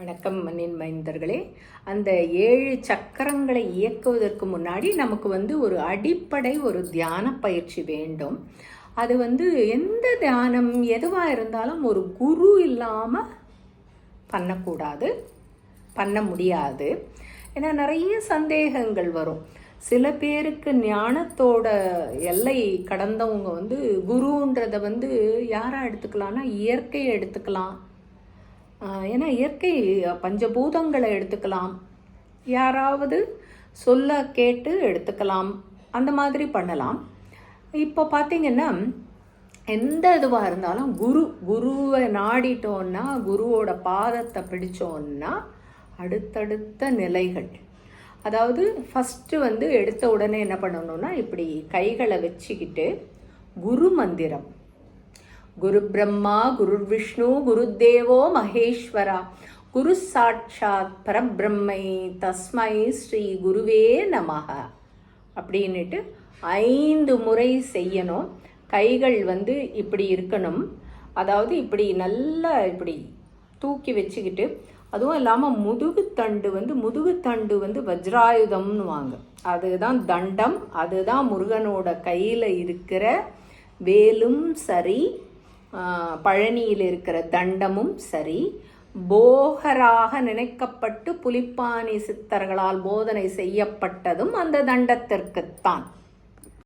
வணக்கம் மண்ணின் மைந்தர்களே. அந்த ஏழு சக்கரங்களை இயக்குவதற்கு முன்னாடி நமக்கு வந்து ஒரு அடிப்படை ஒரு தியான பயிற்சி வேண்டும். அது வந்து எந்த தியானம் எதுவாக இருந்தாலும் ஒரு குரு இல்லாமல் பண்ணக்கூடாது பண்ண முடியாது. ஏன்னா நிறைய சந்தேகங்கள் வரும். சில பேருக்கு ஞானத்தோட எல்லை கடந்தவங்க வந்து குருன்றதை வந்து யாராக எடுத்துக்கலாம்னா இயற்கையை எடுத்துக்கலாம். ஏன்னா இயற்கை பஞ்சபூதங்களை எடுத்துக்கலாம். யாராவது சொல்ல கேட்டு எடுத்துக்கலாம். அந்த மாதிரி பண்ணலாம். இப்போ பார்த்தீங்கன்னா எந்த இதுவாக இருந்தாலும் குரு குருவை நாடிட்டோன்னா குருவோட பாதத்தை பிடிச்சோன்னா அடுத்தடுத்த நிலைகள். அதாவது ஃபஸ்ட்டு வந்து எடுத்த உடனே என்ன பண்ணணும்னா இப்படி கைகளை வச்சுக்கிட்டு குரு மந்திரம். குரு பிரம்மா குரு விஷ்ணு குரு தேவோ மகேஸ்வரா. குரு சாட்சாத் பரபிரம்மை தஸ்மை ஸ்ரீ குருவே நமக அப்படின்னுட்டு ஐந்து முறை செய்யணும். கைகள் வந்து இப்படி இருக்கணும். அதாவது இப்படி நல்லா இப்படி தூக்கி வச்சுக்கிட்டு அதுவும் இல்லாமல் முதுகுத்தண்டு வந்து முதுகுத்தண்டு வந்து வஜ்ராயுதம்னு வாங்க அதுதான் தண்டம். அதுதான் முருகனோட கையில் இருக்கிற வேலும் சரி பழனியில் இருக்கிற தண்டமும் சரி. போகராக நினைக்கப்பட்டு புலிப்பாணி சித்தர்களால் போதனை செய்யப்பட்டதும் அந்த தண்டத்திற்குத்தான்.